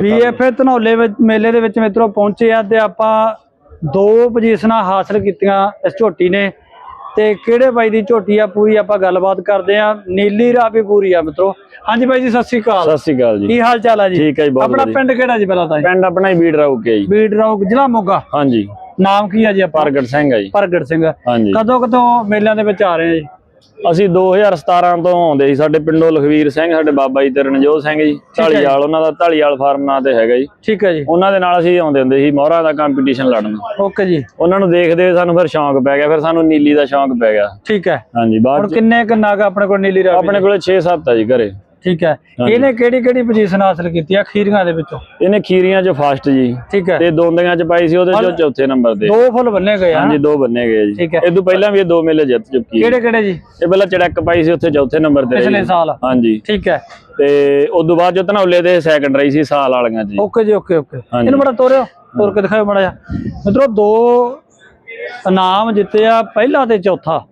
BFA ਧਨੌਲੇ ਵਿੱਚ ਮੇਲੇ ਦੇ ਵਿੱਚ ਮਿੱਤਰੋ ਪਹੁੰਚੇ ਆ ਤੇ ਆਪਾਂ ਦੋ ਪੋਜੀਸ਼ਨਾਂ ਹਾਸਲ ਕੀਤੀਆਂ ਇਸ ਝੋਟੀ ਨੇ। ਤੇ ਕਿਹੜੇ ਬਾਈ ਦੀ ਝੋਟੀ ਆ ਪੂਰੀ ਆਪਾਂ ਗੱਲਬਾਤ ਕਰਦੇ ਆ। ਨੀਲੀ ਰਾਵੀ ਪੂਰੀ ਆ ਮਿੱਤਰੋ। ਹਾਂਜੀ ਬਾਈ ਜੀ ਸਤਿ ਸ੍ਰੀ ਅਕਾਲ। ਸਤਿ ਸ਼੍ਰੀ ਅਕਾਲ ਜੀ। ਕੀ ਹਾਲ ਚਾਲ ਆ ਜੀ? ਠੀਕ ਹੈ ਜੀ ਬਹੁਤ ਆਪਣਾ ਪਿੰਡ ਕਿਹੜਾ ਜੀ ਪਹਿਲਾਂ ਤਾਂ? ਪਿੰਡ ਆਪਣਾ ਹੀ ਬੀੜ ਰਾਉ ਕੇ ਜੀ। ਬੀੜ ਰੌਕ ਜ਼ਿਲ੍ਹਾ ਮੋਗਾ। ਹਾਂਜੀ। ਨਾਮ ਕੀ ਆ ਜੀ ਪ੍ਰਗਟ ਸਿੰਘ ਆ ਜੀ। ਪ੍ਰਗਟ ਸਿੰਘ। ਹਾਂਜੀ। ਕਦੋਂ ਕਦੋਂ ਮੇਲਿਆਂ ਦੇ ਵਿੱਚ ਆ ਰਹੇ ਆ ਜੀ? ਅਸੀਂ 2017 ਤੋਂ ਆਉਂਦੇ ਸੀ। ਸਾਡੇ ਪਿੰਡੋਂ ਲਖਵੀਰ ਸਿੰਘ ਸਾਡੇ ਬਾਬਾ ਜੀ ਤੇ ਰਣਜੋਤ ਸਿੰਘ ਜੀ। ਢਾਲੀਵਾਲ ਉਹਨਾਂ ਦਾ ਢਾਲੀਵਾਲ ਫਾਰਮ ਨਾਂ ਤੇ ਹੈਗਾ ਜੀ। ਠੀਕ ਹੈ ਜੀ। ਉਹਨਾਂ ਦੇ ਨਾਲ ਅਸੀਂ ਆਉਂਦੇ ਹੁੰਦੇ ਸੀ ਮੋਹਰਾਂ ਦਾ ਕੰਪੀਟੀਸ਼ਨ ਲੜਨ। ਓਕੇ ਜੀ। ਉਹਨਾਂ ਨੂੰ ਦੇਖਦੇ ਸਾਨੂੰ ਫਿਰ ਸ਼ੌਂਕ ਪੈ ਗਿਆ ਫਿਰ ਸਾਨੂੰ ਨੀਲੀ ਦਾ ਸ਼ੌਂਕ ਪੈ ਗਿਆ। ਠੀਕ ਹੈ। ਹਾਂਜੀ ਹੁਣ ਬਾਅਦ ਚ ਕਿੰਨੇ ਕਿੰਨਾ ਕ ਆਪਣੇ ਕੋਲ ਨੀਲੀ ਰਾਵੀ ਆਪਣੇ ਕੋਲੇ 6-7 ਆ ਜੀ ਘਰੇ। ਠੀਕ ਹੈ। ਇਹਨੇ ਕਿਹੜੀ ਕਿਹੜੀ ਪੋਜੀਸ਼ਨ ਹਾਸਲ ਕੀਤੀ ਆ ਖੀਰੀਆਂ ਦੇ ਵਿੱਚੋਂ? ਇਹਨੇ ਖੀਰੀਆਂ ਚ ਫਸਟ ਜੀ। ਠੀਕ ਹੈ। ਤੇ ਦੋਂਦੀਆਂ ਚ ਪਾਈ ਸੀ ਉਹਦੇ ਚ ਚੌਥੇ ਨੰਬਰ ਤੇ। ਦੋ ਫੁੱਲ ਬੰਨੇ ਗਏ ਆ। ਹਾਂਜੀ ਦੋ ਬੰਨੇ ਗਏ ਜੀ। ਠੀਕ ਹੈ। ਇਹ ਤੋਂ ਪਹਿਲਾਂ ਵੀ ਇਹ ਦੋ ਮੇਲੇ ਜਿੱਤ ਚੁੱਕੀ ਹੈ। ਕਿਹੜੇ ਕਿਹੜੇ ਜੀ? ਇਹ ਪਹਿਲਾਂ ਚੜਕ ਪਾਈ ਸੀ ਉੱਥੇ ਚੌਥੇ ਨੰਬਰ ਤੇ ਪਿਛਲੇ ਜੀ। ਸਾਲ। ਹਾਂਜੀ। ਠੀਕ ਹੈ। ਤੇ ਉਸ ਤੋਂ ਬਾਅਦ ਜੋ ਧਨੌਲੇ ਦੇ ਸੈਕੰਡ ਰਹੀ ਸੀ ਸਾਲ ਵਾਲੀਆਂ ਜੀ। ਓਕੇ ਜੀ ਓਕੇ ਓਕੇ। ਹਾਂਜੀ। ਇਹਨੂੰ ਬੜਾ ਤੋਰਿਓ ਤੋਰ ਕੇ ਦਿਖਾਓ ਬੜਾ ਜਿਹਾ। ਮਿੱਤਰੋ ਦੋ ਇਨਾਮ ਜਿੱਤੇ ਆ ਪਹਿਲਾ ਤੇ ਚੌਥਾ।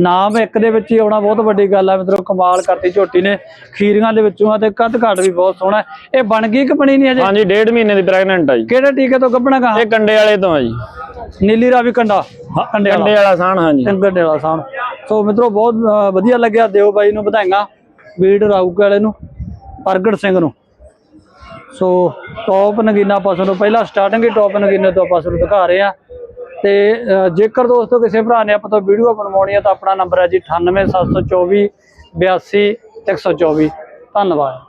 ਨਾਮ ਇੱਕ ਦੇ ਵਿੱਚ ਹੀ ਆਉਣਾ ਬਹੁਤ ਵੱਡੀ ਗੱਲ ਆ ਮਿੱਤਰੋ ਕਮਾਲ ਕਰਤੀ ਝੋਟੀ ਨੇ ਖੀਰੀਆਂ ਦੇ ਵਿੱਚੋਂ ਆ ਤੇ ਕੱਦ ਘਾਟ ਵੀ ਬਹੁਤ ਸੋਹਣਾ। ਇਹ ਬਣ ਗਈ ਕਿ ਬਣੀ ਨਹੀਂ ਅਜੇ? ਹਾਂਜੀ ਡੇਢ ਮਹੀਨੇ ਦੀ ਪ੍ਰੈਗਨੈਂਟ ਆ ਜੀ। ਕਿਹੜੇ ਟੀਕੇ ਤੋਂ ਗੱਭਣਾ ਕਹਾ? ਇਹ ਕੰਡੇ ਵਾਲੇ ਤੋਂ ਆ ਜੀ। ਨੀਲੀ ਰਾਵੀ ਕੰਡਾ। ਕੰਡੇ ਵਾਲਾ। ਕੰਡੇ ਵਾਲਾ ਸਾਨ ਹਾਂਜੀ। ਕੰਡੇ ਵਾਲਾ ਸਾਨ ਸੋ ਮਿੱਤਰੋ ਬਹੁਤ ਵਧੀਆ ਲੱਗਿਆ ਦਿਓ ਬਾਈ ਨੂੰ ਵਧਾਈਆਂ। ਵੀਡ ਰਾਊਕ ਵਾਲੇ ਨੂੰ ਪ੍ਰਗਟ ਸਿੰਘ ਨੂੰ। ਸੋ ਟੌਪ ਨਗੀਨਾ ਪਸੰਦ ਤੋਂ ਪਹਿਲਾਂ ਸਟਾਰਟਿੰਗ ਹੀ ਟੌਪ ਨਗੀਨੇ ਤੋਂ ਆਪਾਂ ਤੁਹਾਨੂੰ ਦਿਖਾ ਰਹੇ ਆ ਤੇ ਜੇਕਰ ਦੋਸਤੋ ਕਿਸੇ ਭਰਾ ਨੇ ਆਪਾਂ ਤੋਂ ਵੀਡੀਓ ਬਣਵਾਉਣੀ ਹੈ ਤਾਂ ਆਪਣਾ ਨੰਬਰ ਹੈ ਜੀ 98724 82 124 ਧੰਨਵਾਦ।